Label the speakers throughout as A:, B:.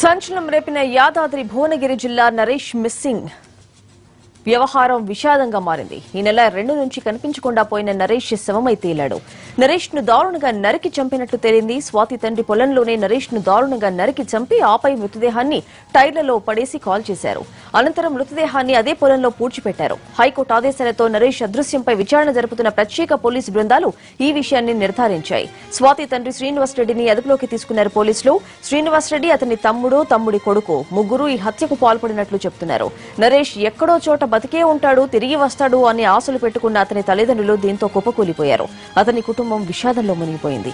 A: సంచలనం రేపిన యాదాద్రి భువనగిరి జిల్లా నరేష్ మిస్సింగ్ వ్యవహారం విషాదంగా మారింది. ఈ నెల రెండు నుంచి కనిపించకుండా పోయిన నరేష్ శవమై తేలాడు. నరేష్ను దారుణంగా నరికి చంపినట్లు తేలింది. స్వాతి తండ్రి పొలంలోనే నరేష్ను దారుణంగా నరికి చంపి ఆపై మృతదేహాన్ని టైర్లలో పడేసి కాల్ చేశారు. అనంతరం మృతదేహాన్ని అదే పొలంలో పూడ్చిపెట్టారు. హైకోర్టు ఆదేశాలతో నరేష్ అదృశ్యంపై విచారణ జరుపుతున్న ప్రత్యేక పోలీసు బృందాలు ఈ విషయాన్ని నిర్ధారించాయి. స్వాతి తండ్రి శ్రీనివాస్ రెడ్డిని అదుపులోకి తీసుకున్నారు పోలీసులు. శ్రీనివాస్ రెడ్డి అతని తమ్ముడు తమ్ముడి కొడుకు. ముగ్గురు ఈ హత్యకు పాల్పడినట్లు చెబుతున్నారు నరేష్ ఎక్కడో చోట బతికే ఉంటాడు తిరిగి వస్తాడు అని ఆశలు పెట్టుకున్న అతని తల్లిదండ్రులు దీంతో కుప్పకూలిపోయారు. అతని కుటుంబం విషాదంలో మునిగిపోయింది.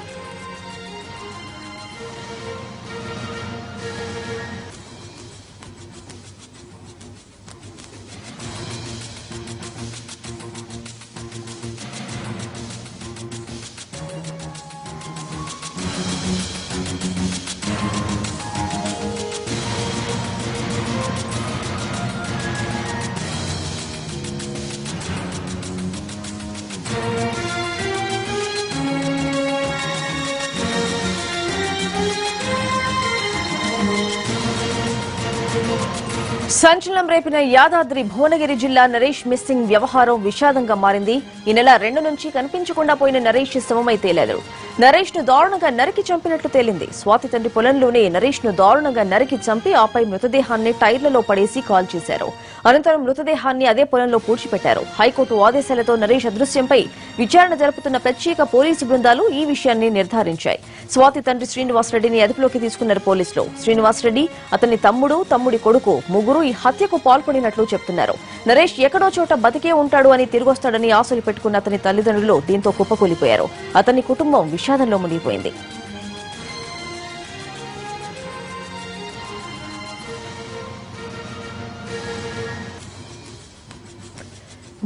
A: సంచలనం రేపిన యాదాద్రి భువనగిరి జిల్లా నరేష్ మిస్సింగ్ వ్యవహారం విషాదంగా మారింది. ఈ నెల రెండు నుంచి కనిపించకుండా పోయిన నరేష్ శవమై తేలారు. నరేష్ను దారుణంగా నరికి చంపినట్లు తేలింది. స్వాతి తండ్రి పొలంలోనే నరేష్ను దారుణంగా నరికి చంపి ఆపై మృతదేహాన్ని టైర్లలో పడేసి కాల్ చేశారు. అనంతరం మృతదేహాన్ని అదే పొలంలో పూడ్చిపెట్టారు. హైకోర్టు ఆదేశాలతో నరేష్ అదృశ్యంపై విచారణ జరుపుతున్న ప్రత్యేక పోలీసు బృందాలు ఈ విషయాన్ని నిర్ధారించాయి. స్వాతి తండ్రి శ్రీనివాస్ రెడ్డిని అదుపులోకి తీసుకున్నారు పోలీసులు. శ్రీనివాస్ రెడ్డి అతని తమ్ముడు తమ్ముడి కొడుకు ముగ్గురు ఈ హత్యకు పాల్పడినట్లు చెప్తున్నారు. నరేష్ ఎక్కడో చోట బతికే ఉంటాడు అని తిరిగొస్తాడని ఆశలు పెట్టుకున్న అతని తల్లిదండ్రులు దీంతో కుప్పకూలిపోయారు. అతని కుటుంబం విషాదంలో మునిగిపోయింది.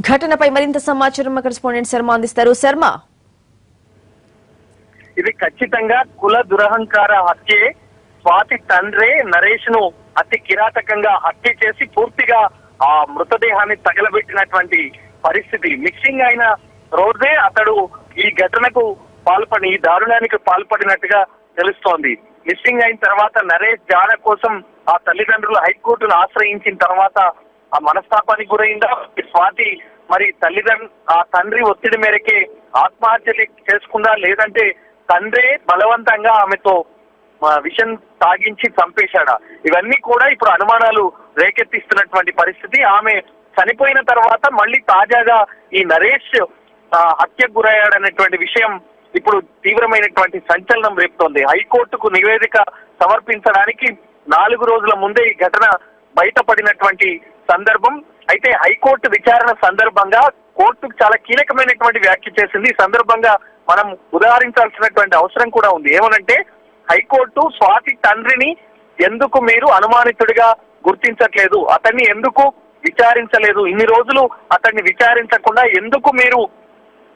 A: ఘటనపై మరింత సమాచారం కరెస్పాండెంట్ శర్మ అందిస్తారు. శర్మ!
B: ఇది ఖచ్చితంగా కుల దురహంకార హత్యే. స్వాతి తండ్రే నరేష్ను అతి కిరాతకంగా హత్య చేసి పూర్తిగా ఆ మృతదేహాన్ని తగలబెట్టినటువంటి పరిస్థితి. మిక్సింగ్ అయిన రోజే అతడు ఈ ఘటనకు పాల్పడి ఈ దారుణానికి పాల్పడినట్టుగా తెలుస్తోంది. మిస్సింగ్ అయిన తర్వాత నరేష్ జాడ కోసం ఆ తల్లిదండ్రులు హైకోర్టును ఆశ్రయించిన తర్వాత ఆ మనస్తాపానికి గురైందా? స్వాతి మరి తల్లిదండ్రు ఆ తండ్రి ఒత్తిడి మేరకే ఆత్మహత్య చేసుకుందా? లేదంటే తండ్రే బలవంతంగా ఆమెతో మా విషం తాగించి చంపేశాడా? ఇవన్నీ కూడా ఇప్పుడు అనుమానాలు రేకెత్తిస్తున్నటువంటి పరిస్థితి. ఆమె చనిపోయిన తర్వాత మళ్ళీ తాజాగా ఈ నరేష్ హత్యకు గురయ్యాడనేటువంటి విషయం ఇప్పుడు తీవ్రమైనటువంటి సంచలనం రేపుతోంది. హైకోర్టుకు నివేదిక సమర్పించడానికి నాలుగు రోజుల ముందే ఈ ఘటన బయటపడినటువంటి సందర్భం. అయితే హైకోర్టు విచారణ సందర్భంగా కోర్టుకు చాలా కీలకమైనటువంటి వ్యాఖ్య చేసింది. ఈ సందర్భంగా మనం ఉదాహరించాల్సినటువంటి అవసరం కూడా ఉంది. ఏమనంటే హైకోర్టు స్వాతి తండ్రిని ఎందుకు మీరు అనుమానితుడిగా గుర్తించట్లేదు? అతన్ని ఎందుకు విచారించలేదు? ఇన్ని రోజులు అతన్ని విచారించకుండా ఎందుకు మీరు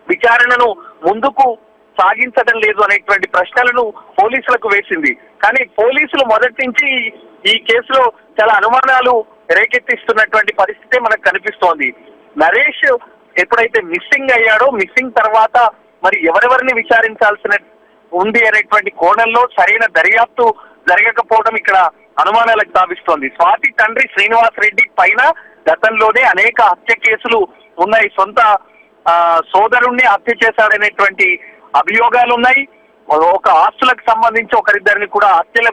B: విచారణను ముందుకు సాగించడం లేదు అనేటువంటి ప్రశ్నలను పోలీసులకు వేసింది. కానీ పోలీసులు మొదటి నుంచి ఈ- కేసులో చాలా అనుమానాలు రేకెత్తిస్తున్నటువంటి పరిస్థితే మనకు కనిపిస్తోంది. నరేష్ ఎప్పుడైతే మిస్సింగ్ అయ్యాడో మిస్సింగ్ తర్వాత మరి ఎవరెవరిని విచారించాల్సిన ఉంది అనేటువంటి కోణంలో సరైన దర్యాప్తు జరగకపోవడం ఇక్కడ అనుమానాలకు తావిస్తోంది స్వాతి తండ్రి శ్రీనివాస్ రెడ్డి పైన గతంలోనే అనేక హత్య కేసులు ఉన్నాయి. సొంత ఆ, సోదరుణ్ణి హత్య చేశాడనేటువంటి అభియోగాలు ఉన్నాయి. ఒక ఆస్తులకు సంబంధించి ఒకరిద్దరిని కూడా హత్యల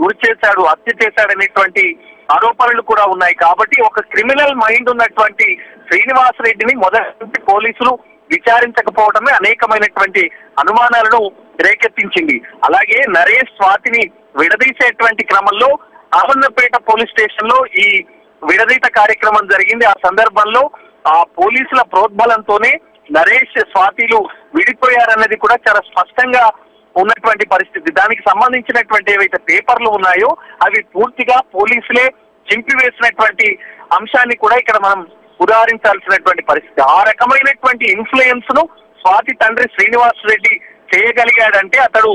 B: గురి చేశాడు హత్య చేశాడనేటువంటి ఆరోపణలు కూడా ఉన్నాయి. కాబట్టి ఒక క్రిమినల్ మైండ్ ఉన్నటువంటి శ్రీనివాస్ రెడ్డిని మొదటి పోలీసులు విచారించకపోవడమే అనేకమైనటువంటి అనుమానాలను రేకెత్తించింది. అలాగే నరేష్ స్వాతిని విడదీసేటువంటి క్రమంలో ఆవన్నపేట పోలీస్ స్టేషన్లో ఈ విడదీత కార్యక్రమం జరిగింది. ఆ సందర్భంలో ఆ పోలీసుల ప్రోద్బలంతోనే నరేష్ స్వాతిలు విడిపోయారన్నది కూడా చాలా స్పష్టంగా ఉన్నటువంటి పరిస్థితి. దానికి సంబంధించినటువంటి ఏవైతే పేపర్లు ఉన్నాయో అవి పూర్తిగా పోలీసులే చింపివేసినటువంటి అంశాన్ని కూడా ఇక్కడ మనం ఉదాహరించాల్సినటువంటి పరిస్థితి. ఆ రకమైనటువంటి ఇన్ఫ్లుయెన్స్ను స్వాతి తండ్రి శ్రీనివాస్ రెడ్డి చేయగలిగాడంటే అతడు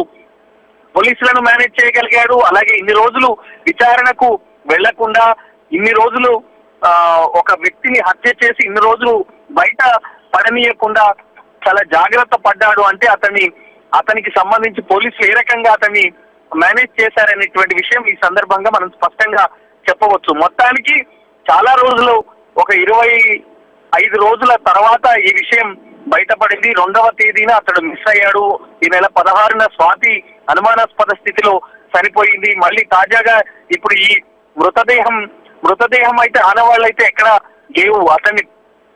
B: పోలీసులను మేనేజ్ చేయగలిగాడు. అలాగే ఇన్ని రోజులు విచారణకు వెళ్ళకుండా ఇన్ని రోజులు ఒక వ్యక్తిని హత్య చేసి ఇన్ని రోజులు బయట పడనీయకుండా చాలా జాగ్రత్త పడ్డాడు అంటే అతన్ని అతనికి సంబంధించి పోలీసులు ఏ రకంగా అతన్ని మేనేజ్ చేశారనేటువంటి విషయం ఈ సందర్భంగా మనం స్పష్టంగా చెప్పవచ్చు. మొత్తానికి చాలా రోజులు ఒక ఇరవై ఐదు రోజుల తర్వాత ఈ విషయం బయటపడింది. రెండవ తేదీన అతడు మిస్ అయ్యాడు. ఈ నెల పదహారున స్వాతి అనుమానాస్పద స్థితిలో చనిపోయింది. మళ్ళీ తాజాగా ఇప్పుడు ఈ మృతదేహం మృతదేహం అయితే ఆనవాళ్ళైతే ఎక్కడ లేవు. అతన్ని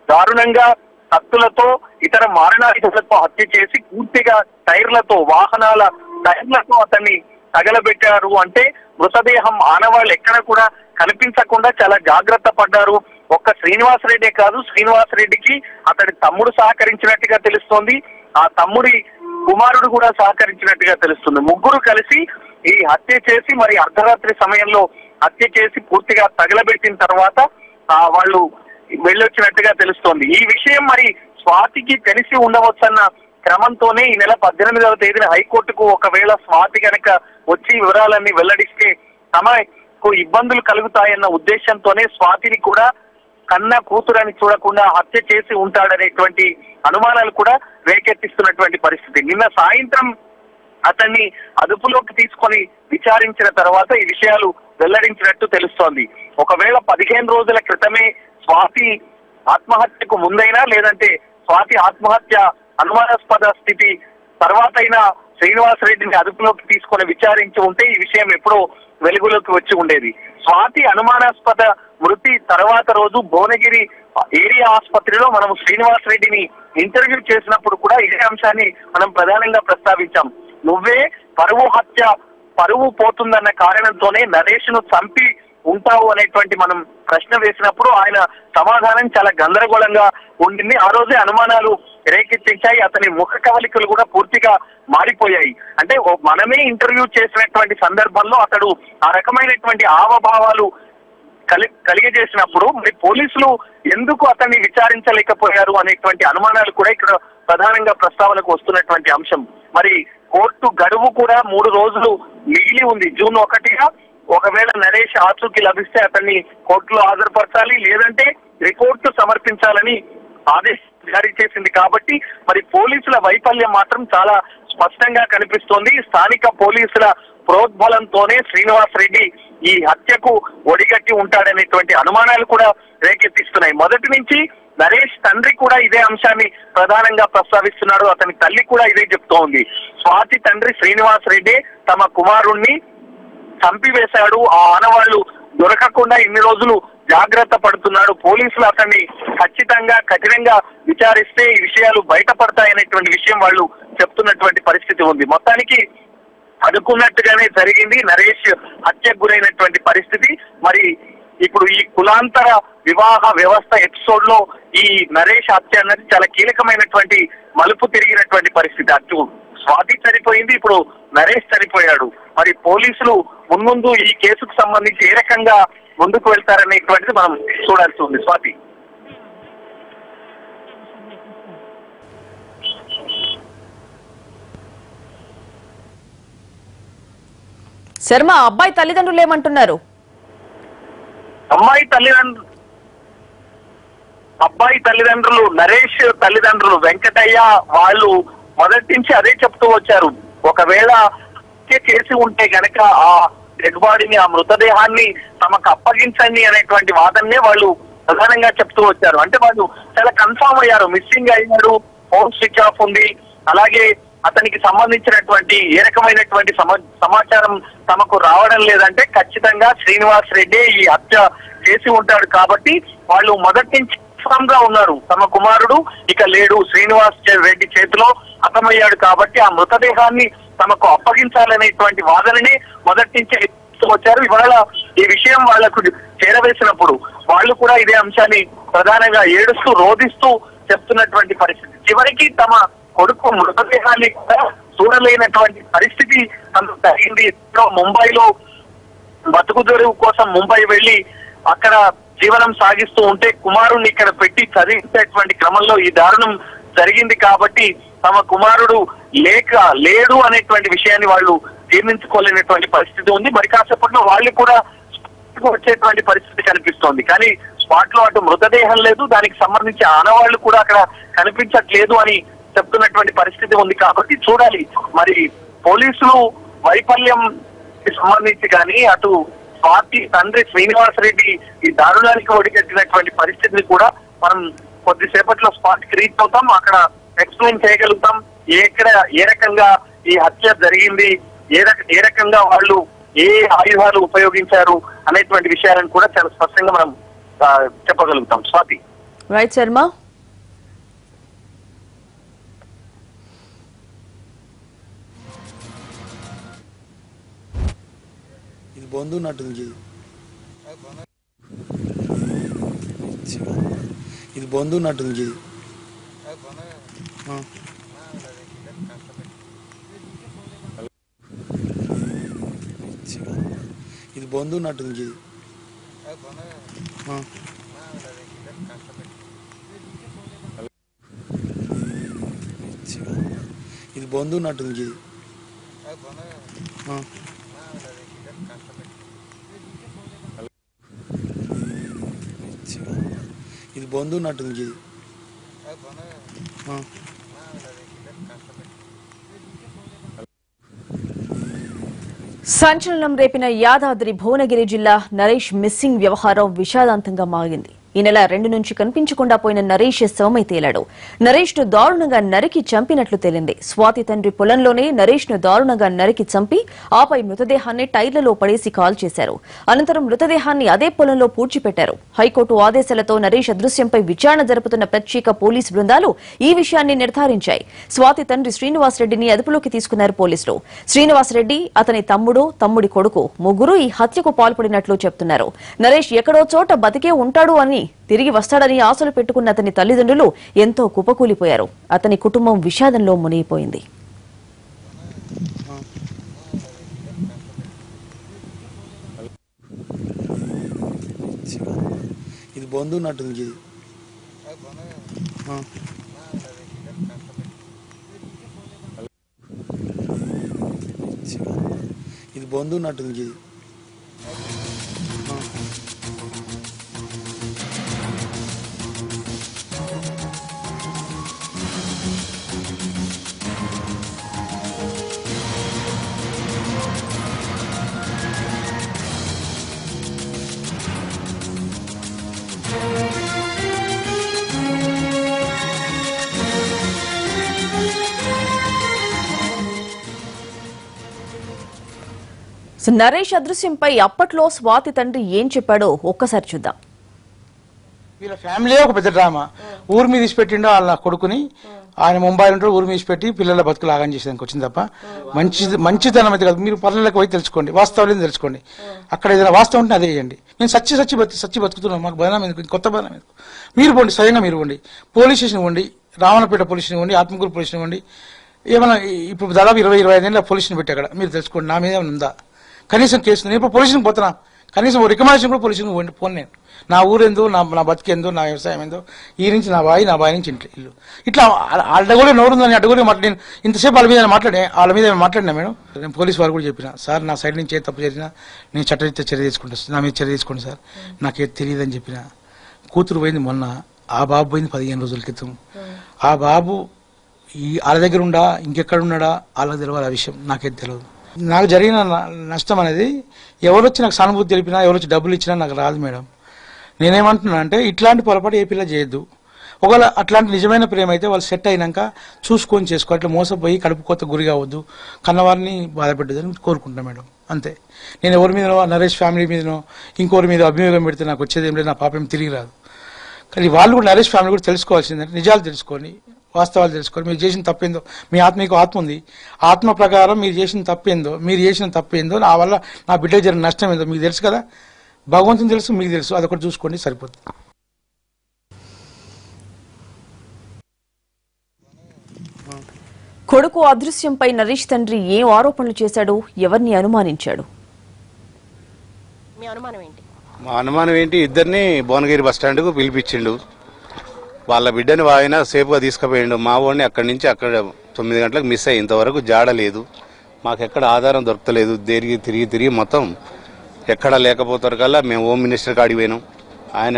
B: దారుణంగా కత్తులతో ఇతర మారణాయుధాలతో హత్య చేసి పూర్తిగా టైర్లతో వాహనాల టైర్లతో అతన్ని తగలబెట్టారు. అంటే మృతదేహం ఆనవాళ్ళు ఎక్కడ కూడా కనిపించకుండా చాలా జాగ్రత్త పడ్డారు. ఒక్క శ్రీనివాస్ రెడ్డే కాదు శ్రీనివాస్ రెడ్డికి అతడి తమ్ముడు సహకరించినట్టుగా తెలుస్తోంది. ఆ తమ్ముడి కుమారుడు కూడా సహకరించినట్టుగా తెలుస్తుంది. ముగ్గురు కలిసి ఈ హత్య చేసి మరి అర్ధరాత్రి సమయంలో హత్య చేసి పూర్తిగా తగలబెట్టిన తర్వాత ఆ వాళ్ళు వెళ్ళొచ్చినట్టుగా తెలుస్తోంది. ఈ విషయం మరి స్వాతికి తెలిసి ఉండవచ్చన్న క్రమంతోనే ఈ నెల పద్దెనిమిదవ తేదీన హైకోర్టుకు ఒకవేళ స్వాతి కనుక వచ్చి వివరాలన్నీ వెల్లడిస్తే తమకు ఇబ్బందులు కలుగుతాయన్న ఉద్దేశంతోనే స్వాతిని కూడా కన్న కూతురని చూడకుండా హత్య చేసి ఉంటాడనేటువంటి అనుమానాలు కూడా రేకెత్తిస్తున్నటువంటి పరిస్థితి. నిన్న సాయంత్రం అతన్ని అదుపులోకి తీసుకొని విచారించిన తర్వాత ఈ విషయాలు వెల్లడించినట్టు తెలుస్తోంది. ఒకవేళ పదిహేను రోజుల క్రితమే స్వాతి ఆత్మహత్యకు ముందైనా లేదంటే స్వాతి ఆత్మహత్య అనుమానాస్పద స్థితి తర్వాత అయినా శ్రీనివాస్ రెడ్డిని అదుపులోకి తీసుకొని విచారించి ఉంటే ఈ విషయం ఎప్పుడో వెలుగులోకి వచ్చి ఉండేది. స్వాతి అనుమానాస్పద మృతి తర్వాత రోజు భువనగిరి ఏరియా ఆసుపత్రిలో మనం శ్రీనివాస్ రెడ్డిని ఇంటర్వ్యూ చేసినప్పుడు కూడా ఇదే అంశాన్ని మనం ప్రధానంగా ప్రస్తావించాం. నువ్వే పరువు హత్య పరువు పోతుందన్న కారణంతోనే నరేష్ను చంపి ఉంటావు అనేటువంటి మనం ప్రశ్న వేసినప్పుడు ఆయన సమాధానం చాలా గందరగోళంగా ఉండింది. ఆ రోజే అనుమానాలు రేకెత్తించాయి. అతని ముఖ కవలికలు కూడా పూర్తిగా మారిపోయాయి. అంటే మనమే ఇంటర్వ్యూ చేసినటువంటి సందర్భంలో అతడు ఆ రకమైనటువంటి హావభావాలు కలి కలిగజేసినప్పుడు మరి పోలీసులు ఎందుకు అతన్ని విచారించలేకపోయారు అనేటువంటి అనుమానాలు కూడా ఇక్కడ ప్రధానంగా ప్రస్తావనకు వస్తున్నటువంటి అంశం. మరి కోర్టు గడువు కూడా మూడు రోజులు మిగిలి ఉంది. జూన్ ఒకటిగా ఒకవేళ నరేష్ ఆచూకీ లభిస్తే అతన్ని కోర్టులో హాజరుపరచాలి లేదంటే రిపోర్టు సమర్పించాలని ఆదేశం జారీ చేసింది. కాబట్టి మరి పోలీసుల వైఫల్యం మాత్రం చాలా స్పష్టంగా కనిపిస్తోంది. స్థానిక పోలీసుల ప్రోద్బలంతోనే శ్రీనివాస్ రెడ్డి ఈ హత్యకు ఒడిగట్టి ఉంటాడనేటువంటి అనుమానాలు కూడా రేకెత్తిస్తున్నాయి. మొదటి నుంచి నరేష్ తండ్రి కూడా ఇదే అంశాన్ని ప్రధానంగా ప్రస్తావిస్తున్నాడు. అతని తల్లి కూడా ఇదే చెప్తోంది స్వాతి తండ్రి శ్రీనివాస్ రెడ్డి తమ కుమారుణ్ణి చంపివేశాడు. ఆ ఆనవాళ్ళు దొరకకుండా ఇన్ని రోజులు జాగ్రత్త పడుతున్నాడు. పోలీసులు అతన్ని ఖచ్చితంగా కఠినంగా విచారిస్తే ఈ విషయాలు బయటపడతాయనేటువంటి విషయం వాళ్ళు చెప్తున్నటువంటి పరిస్థితి ఉంది. మొత్తానికి అనుకున్నట్టుగానే జరిగింది. నరేష్ హత్యకు గురైనటువంటి పరిస్థితి. మరి ఇప్పుడు ఈ కులాంతర వివాహ వ్యవస్థ ఎపిసోడ్లో ఈ నరేష్ హత్య అన్నది చాలా కీలకమైనటువంటి మలుపు తిరిగినటువంటి పరిస్థితి. అటు స్వాతి చనిపోయింది ఇప్పుడు నరేష్ చనిపోయాడు. మరి పోలీసులు మున్ముందు ఈ కేసుకు సంబంధించి ఏ రకంగా ముందుకు వెళ్తారనేటువంటిది మనం చూడాల్సి ఉంది. స్వాతి.
A: శర్మ అబ్బాయి తల్లిదండ్రులు ఏమంటున్నారు?
B: అమ్మాయి తల్లిదండ్రులు అబ్బాయి తల్లిదండ్రులు నరేష్ తల్లిదండ్రులు వెంకటయ్య వాళ్ళు మొదటి నుంచి అదే చెప్తూ వచ్చారు. ఒకవేళ హత్య చేసి ఉంటే గనక ఆ డెడ్ బాడీని ఆ మృతదేహాన్ని తమకు అప్పగించండి అనేటువంటి వాదన్నే వాళ్ళు ప్రధానంగా చెప్తూ వచ్చారు. అంటే వాళ్ళు చాలా కన్ఫామ్ అయ్యారు. మిస్సింగ్ అయ్యారు ఫోన్ స్విచ్ ఆఫ్ ఉంది. అలాగే అతనికి సంబంధించినటువంటి ఏ రకమైనటువంటి సమా- సమాచారం తమకు రావడం లేదంటే ఖచ్చితంగా శ్రీనివాస్ రెడ్డి ఈ హత్య చేసి ఉంటాడు కాబట్టి వాళ్ళు మొదటి నుంచి గా ఉన్నారు. తమ కుమారుడు ఇక లేడు. శ్రీనివాస్ రెడ్డి చేతిలో హతమయ్యాడు కాబట్టి ఆ మృతదేహాన్ని తమకు అప్పగించాలనేటువంటి వాదనని మొదటి నుంచి వచ్చారు. ఇవాళ ఈ విషయం వాళ్ళకు చేరవేసినప్పుడు వాళ్ళు కూడా ఇదే అంశాన్ని ప్రధానంగా ఏడుస్తూ రోధిస్తూ చెప్తున్నటువంటి పరిస్థితి. చివరికి తమ కొడుకు మృతదేహాన్ని కూడా చూడలేనటువంటి పరిస్థితి తనకు జరిగింది. ఎప్పుడో ముంబైలో బతుకు దొరువు కోసం ముంబై వెళ్ళి అక్కడ జీవనం సాగిస్తూ ఉంటే కుమారుణ్ణి ఇక్కడ పెట్టి చదివించేటువంటి క్రమంలో ఈ దారుణం జరిగింది కాబట్టి తమ కుమారుడు లేక లేడు అనేటువంటి విషయాన్ని వాళ్ళు జీర్ణించుకోలేనటువంటి పరిస్థితి ఉంది. మరి కాసేపట్లో వాళ్ళు కూడా వచ్చేటువంటి పరిస్థితి కనిపిస్తోంది. కానీ స్పాట్లో అటు మృతదేహం లేదు. దానికి సంబంధించి ఆనవాళ్ళు కూడా అక్కడ కనిపించట్లేదు అని చెప్తున్నటువంటి పరిస్థితి ఉంది కాబట్టి చూడాలి. మరి పోలీసులు వైఫల్యం సంబంధించి కానీ అటు పార్టీ తండ్రి శ్రీనివాస్ రెడ్డి ఈ దారుణానికి ఒడిగట్టినటువంటి పరిస్థితిని కూడా మనం కొద్దిసేపట్లో స్పాట్ క్రియేట్ రీచ్ అవుతాం. అక్కడ ఎక్స్ప్లెయిన్ చేయగలుగుతాం. ఎక్కడ ఏ రకంగా ఈ హత్య జరిగింది? ఏ రక ఏ రకంగా వాళ్ళు ఏ ఆయుధాలు ఉపయోగించారు అనేటువంటి విషయాలను కూడా చాలా స్పష్టంగా మనం చెప్పగలుగుతాం. స్వాతి.
A: రైట్ శర్మ.
C: ఇది బంధు ఉన్నట్టుంది ఇది బంధు ఉన్నట్టుంది ఆ. ఇది బంధు ఉన్నట్టుంది ఆ. ఇది బంధు ఉన్నట్టుంది ఆ. ఇది బంధు ఉన్నట్టుంది ఆ.
A: సంచలనం రేపిన యాదాద్రి భువనగిరి జిల్లా నరేష్ మిస్సింగ్ వ్యవహారం విషాదాంతంగా మారింది ఈ నెల రెండు నుంచి కనిపించకుండా పోయిన నరేష్ శవమై తేలాడు. నరేష్ను దారుణంగా నరికి చంపినట్లు తేలింది. స్వాతి తండ్రి పొలంలోనే నరేష్ను దారుణంగా నరికి చంపి ఆపై మృతదేహాన్ని టైర్లలో పడేసి కాల్ చేశారు. అనంతరం మృతదేహాన్ని అదే పొలంలో పూడ్చిపెట్టారు. హైకోర్టు ఆదేశాలతో నరేష్ అదృశ్యంపై విచారణ జరుపుతున్న ప్రత్యేక పోలీసు బృందాలు ఈ విషయాన్ని నిర్ధారించాయి. స్వాతి తండ్రి శ్రీనివాస్ రెడ్డిని అదుపులోకి తీసుకున్నారు పోలీసులు. శ్రీనివాస్ రెడ్డి అతని తమ్ముడు తమ్ముడి కొడుకు ముగ్గురు ఈ హత్యకు పాల్పడినట్లు చెప్తున్నారు. నరేష్ ఎక్కడో చోట బతికే ఉంటాడు అని తిరిగి వస్తాడని ఆశలు పెట్టుకున్న అతని తల్లిదండ్రులు ఎంతో కుపకూలిపోయారు. అతని కుటుంబం విషాదంలో మునిగిపోయింది.
C: ఇది బంధువు ఉన్నట్టుంది ఆ. ఇది బంధువు ఉన్నట్టుంది
A: నరేష్ అదృశ్యంపై అప్పట్లో స్వాతి తండ్రి ఏం చెప్పాడో ఒక్కసారి చూద్దాం.
D: వీళ్ళ ఫ్యామిలీ ఒక పెద్ద డ్రామా. ఊరి మీద తీసిపెట్టిండో వాళ్ళ కొడుకుని ఆయన ముంబై ఉంటాడు ఊరి మీద పెట్టి పిల్లల బతుకులు ఆగం చేసేదానికి వచ్చింది తప్ప. మంచి మంచితనం అయితే కాదు. మీరు పల్లెలకు పోయి తెలుసుకోండి వాస్తవాలు తెలుసుకోండి. అక్కడ ఏదైనా వాస్తవం ఉంటే అదే చేయండి. మేము సచ్చి సచ్చి బతి సచ్చి బతుకుతున్నాం మాకు బదనాం ఎందుకు? కొత్త బదనాం ఎందుకు? మీరు పోండి స్వయంగా మీరు పోండి. పోలీస్ స్టేషన్ పోండి రావణపేట పోలీస్ స్టేషన్ పోండి ఆత్మకూరు పోలీస్ స్టేషన్ పోండి. ఏమైనా ఇప్పుడు దాదాపు ఇరవై ఇరవై ఐదు ఏళ్ళ పోలీసుని పెట్టి అక్కడ. మీరు తెలుసుకోండి నా మీద ఏమైనా ఉందా? కనీసం కేసు నేను ఇప్పుడు పోలీసుని పోతున్నా. కనీసం రికమెండేషన్ కూడా పోలీసుని పోండి పోను నేను. నా ఊరేందో నా నా బతికేందో నా వ్యవసాయం ఏందో ఈ నుంచి నా బాయి నా బాయి నుంచి ఇంట్లో ఇల్లు. ఇట్లా అడ్డగోలే నోరుందని అడ్డగోలే మాట్లాడి నేను ఇంతసేపు వాళ్ళ మీద మాట్లాడే వాళ్ళ మీద మాట్లాడినా మేడం? నేను పోలీస్ వారు కూడా చెప్పిన సార్ నా సైడ్ నుంచి ఏ తప్పు జరిగినా నేను చట్టరీత్యా చర్య తీసుకుంటాను నా మీద చర్య తీసుకోండి సార్. నాకేం తెలియదని చెప్పిన. కూతురు పోయింది మొన్న ఆ బాబు పోయింది పదిహేను రోజుల క్రితం. ఆ బాబు ఈ వాళ్ళ దగ్గర ఉండా ఇంకెక్కడ ఉన్నాడా వాళ్ళకి తెలియాలి ఆ విషయం. నాకేం తెలియదు నాకు జరిగిన న- నష్టం అనేది ఎవరొచ్చి నాకు సానుభూతి తెలిపినా ఎవరొచ్చి డబ్బులు ఇచ్చినా నాకు రాదు మేడం. నేనేమంటున్నా అంటే ఇట్లాంటి పొరపాటు ఏ పిల్ల చేయొద్దు. ఒకవేళ అట్లాంటి నిజమైన ప్రేమ అయితే వాళ్ళు సెట్ అయినాక చూసుకొని చేసుకో అట్లా మోసపోయి కడుపు కొత్త గురి కావద్దు కన్నవారిని బాధపెట్టదని కోరుకుంటున్నా మేడం. అంతే. నేను ఎవరి మీదనో నరేష్ ఫ్యామిలీ మీదనో ఇంకోరి మీద అభియోగం పెడితే నాకు వచ్చేది ఏం లేదు నా పాపం తిరిగి రాదు. కానీ వాళ్ళు కూడా నరేష్ ఫ్యామిలీ కూడా తెలుసుకోవాల్సిందంటే నిజాలు తెలుసుకొని వాస్తవాలు తెలుసుకొని మీరు చేసిన తప్పేందో మీ ఆత్మ మీకు ఆత్మ ఉంది. ఆత్మ ప్రకారం మీరు చేసిన తప్పేందో మీరు చేసిన తప్పేందో నా వల్ల నా బిడ్డకు జరిగిన నష్టం ఏందో మీకు తెలుసు కదా? భగవంతుని తెలుసు మీకు తెలుసు. అదొకటి చూసుకోండి సరిపోతుంది.
A: కొడుకు అదృశ్యంపై నరేష్ తండ్రి ఏం ఆరోపణలు చేశాడు ఎవరిని అనుమానించాడు?
E: మీ అనుమానం ఏంటి?
F: మా అనుమానం ఏంటి? ఇద్దరిని భువనగిరి బస్ స్టాండ్కు పిలిపించిండు. వాళ్ళ బిడ్డని ఆయన సేఫ్గా తీసుకుపోయిండు. మా వాడిని అక్కడి నుంచి అక్కడ తొమ్మిది గంటలకు మిస్ అయ్యి ఇంతవరకు జాడలేదు మాకు ఎక్కడ ఆధారం దొరకలేదు. తిరిగి తిరిగి తిరిగి మొత్తం ఎక్కడ లేకపోతారు కల్లా మేము హోమ్ మినిస్టర్ కాడికి పోయినాం. ఆయన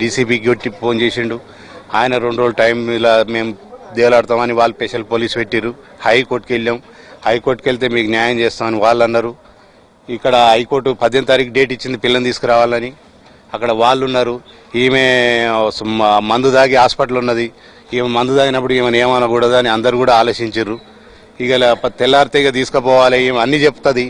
F: డీసీపీకి కొట్టి ఫోన్ చేసిండు. ఆయన రెండు రోజులు టైం ఇలా మేము దేలాడతామని వాళ్ళు స్పెషల్ పోలీస్ పెట్టిరు హైకోర్టుకి వెళ్ళాం. హైకోర్టుకి వెళ్తే మీకు న్యాయం చేస్తామని వాళ్ళు అన్నారు ఇక్కడ హైకోర్టు పద్దెనిమిది తారీఖు డేట్ ఇచ్చింది పిల్లని తీసుకురావాలని. అక్కడ వాళ్ళు ఉన్నారు ఈమె మందు దాగి హాస్పిటల్ ఉన్నది. ఈమె మందు తాగినప్పుడు ఈమెను ఏమనకూడదు అని అందరు కూడా ఆలోచించారు ఇక తెల్లారితే ఇక తీసుకుపోవాలి ఈమె అన్నీ చెప్తుంది.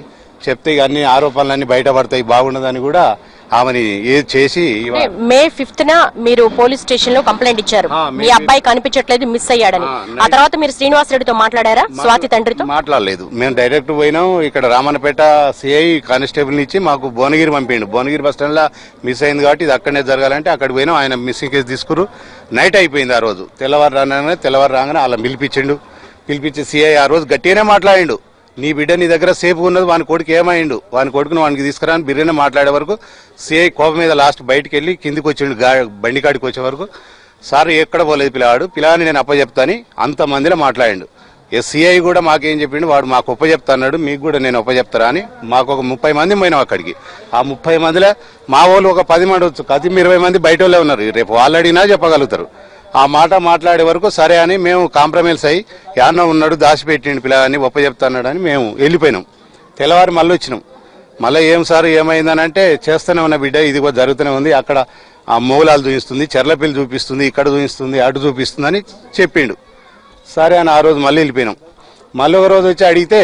F: చెప్తే ఇక అన్ని ఆరోపణలన్నీ బయటపడతాయి బాగుండదని కూడా ఆమెని ఏది చేసి
E: మే ఫిఫ్త్ న మీరు పోలీస్ స్టేషన్లో కంప్లైంట్ ఇచ్చారు.
F: మే
E: అబ్బాయి కనిపించట్లేదు మిస్ అయ్యాడని.
F: ఆ,
E: తర్వాత మీరు శ్రీనివాస్ రెడ్డితో మాట్లాడారా? స్వాతి తండ్రితో?
F: మాట్లాడలేదు. మేము డైరెక్ట్ పోయినాం ఇక్కడ రామన్నపేట సిఐ కానిస్టేబుల్ ఇచ్చి మాకు భువనగిరి పంపిండు. భువనగిరి బస్ స్టాండ్లో మిస్ అయింది కాబట్టి ఇది అక్కడనే జరగాలంటే అక్కడికి పోయినాం. ఆయన మిస్సింగ్ కేసు తీసుకురు. నైట్ అయిపోయింది ఆ రోజు. తెల్లవారు రాగానే తెల్లవారు రాగానే అలా పిలిపించిండు. పిలిపించి సిఐ ఆ రోజు గట్టిగానే మాట్లాడిండు. నీ బిడ్డ నీ దగ్గర సేఫ్ ఉన్నది వాని కొడుకు ఏమైండు? వాని కొడుకును వానికి తీసుకురాని బిర్యానీ మాట్లాడే వరకు సిఐ కోపం మీద లాస్ట్ బయటికి వెళ్ళి కిందికి వచ్చిండు బండి కాడికి వచ్చే వరకు. సార్ ఎక్కడ పోలేదు పిల్లవాడు పిల్లవాడిని నేను అప్పచెప్తాని అంత మందిలో మాట్లాడిండు. ఎస్సీఐ కూడా మాకేం చెప్పిండు? వాడు మాకు ఒప్పచెప్తాన్నాడు మీకు కూడా నేను ఒప్పచెప్తారా అని. మాకు ఒక ముప్పై మంది పోయినాం అక్కడికి. ఆ ముప్పై మందిలో మా వాళ్ళు ఒక పది మంది వచ్చు కతి ఇరవై మంది బయట వాళ్ళే ఉన్నారు. రేపు వాళ్ళు అడిగినా చెప్పగలుగుతారు. ఆ మాట మాట్లాడే వరకు సరే అని మేము కాంప్రమైజ్ అయ్యి యాన్న ఉన్నాడు దాచిపెట్టిండు పిల్లగాని ఒప్ప చెప్తున్నాడని మేము వెళ్ళిపోయినాం. తెల్లవారు మళ్ళీ వచ్చినాం. మళ్ళీ ఏం సార్ ఏమైందని అంటే చేస్తూనే ఉన్న బిడ్డ ఇది కూడా జరుగుతూనే ఉంది అక్కడ ఆ మూలాలు చూపిస్తుంది చెర్లపిల్లి చూపిస్తుంది ఇక్కడ చూపిస్తుంది అటు చూపిస్తుంది అని చెప్పిండు. సరే అని ఆ రోజు మళ్ళీ వెళ్ళిపోయినాం. మళ్ళీ ఒక రోజు వచ్చి అడిగితే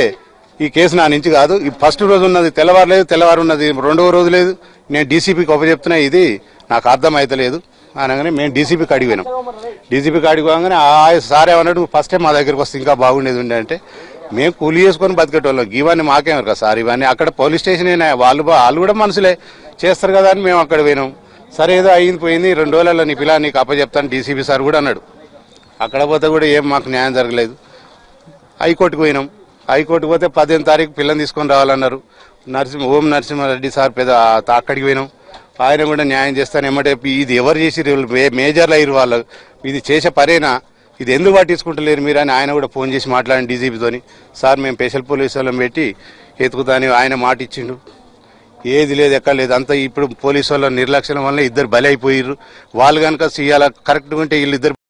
F: ఈ కేసు నా నుంచి కాదు ఈ ఫస్ట్ రోజు ఉన్నది తెల్లవారు లేదు తెల్లవారు ఉన్నది రెండవ రోజు లేదు నేను డీసీపీకి చెప్తున్నా ఇది నాకు అర్థం అవుతలేదు అనగానే మేము డీసీపీకి డీసీపీ డీసీపీకి అడిగిపోగానే ఆ సార్ ఏమన్నాడు? ఫస్ట్ టైం మా దగ్గరికి వస్తే ఇంకా బాగుండేది ఉండే అంటే మేము కూలి చేసుకొని బతికేటోళ్ళం. ఇవన్నీ మాకేమరు కదా సార్ ఇవన్నీ అక్కడ పోలీస్ స్టేషన్ వాళ్ళు వాళ్ళు కూడా మనుషులే. చేస్తారు కదా అని మేము అక్కడ పోయినాం. సరే ఏదో అయింది పోయింది రెండు రోజులలో నీ పిల్ల నీకు అప్పచెప్తాను డీసీపీ సార్ కూడా అన్నాడు. అక్కడ పోతే కూడా ఏం మాకు న్యాయం జరగలేదు. హైకోర్టుకు పోయినాం. హైకోర్టుకు పోతే పదిహేను తారీఖు పిల్లని తీసుకొని రావాలన్నారు. నరసింహ ఓం నరసింహారెడ్డి సార్ పెద్ద అక్కడికి పోయినాం. ఆయన కూడా న్యాయం చేస్తాను ఏమంటే ఇది ఎవరు చేసి మేజర్లు అయ్యారు వాళ్ళు. ఇది చేసే పరేనా ఇది ఎందుకు పట్టించుకుంటలేరు మీరు అని ఆయన కూడా ఫోన్ చేసి మాట్లాడిన డీజీపీతోని సార్ మేము స్పెషల్ పోలీస్ వాళ్ళని పెట్టి ఎతుకుతాని ఆయన మాట ఇచ్చిండు. ఏది లేదు ఎక్కడ లేదు. అంతా ఇప్పుడు పోలీసు వాళ్ళ నిర్లక్ష్యం వల్ల ఇద్దరు బలి అయిపోయారు వాళ్ళు కనుక ఇవాళ కరెక్ట్గా ఉంటే వీళ్ళిద్దరు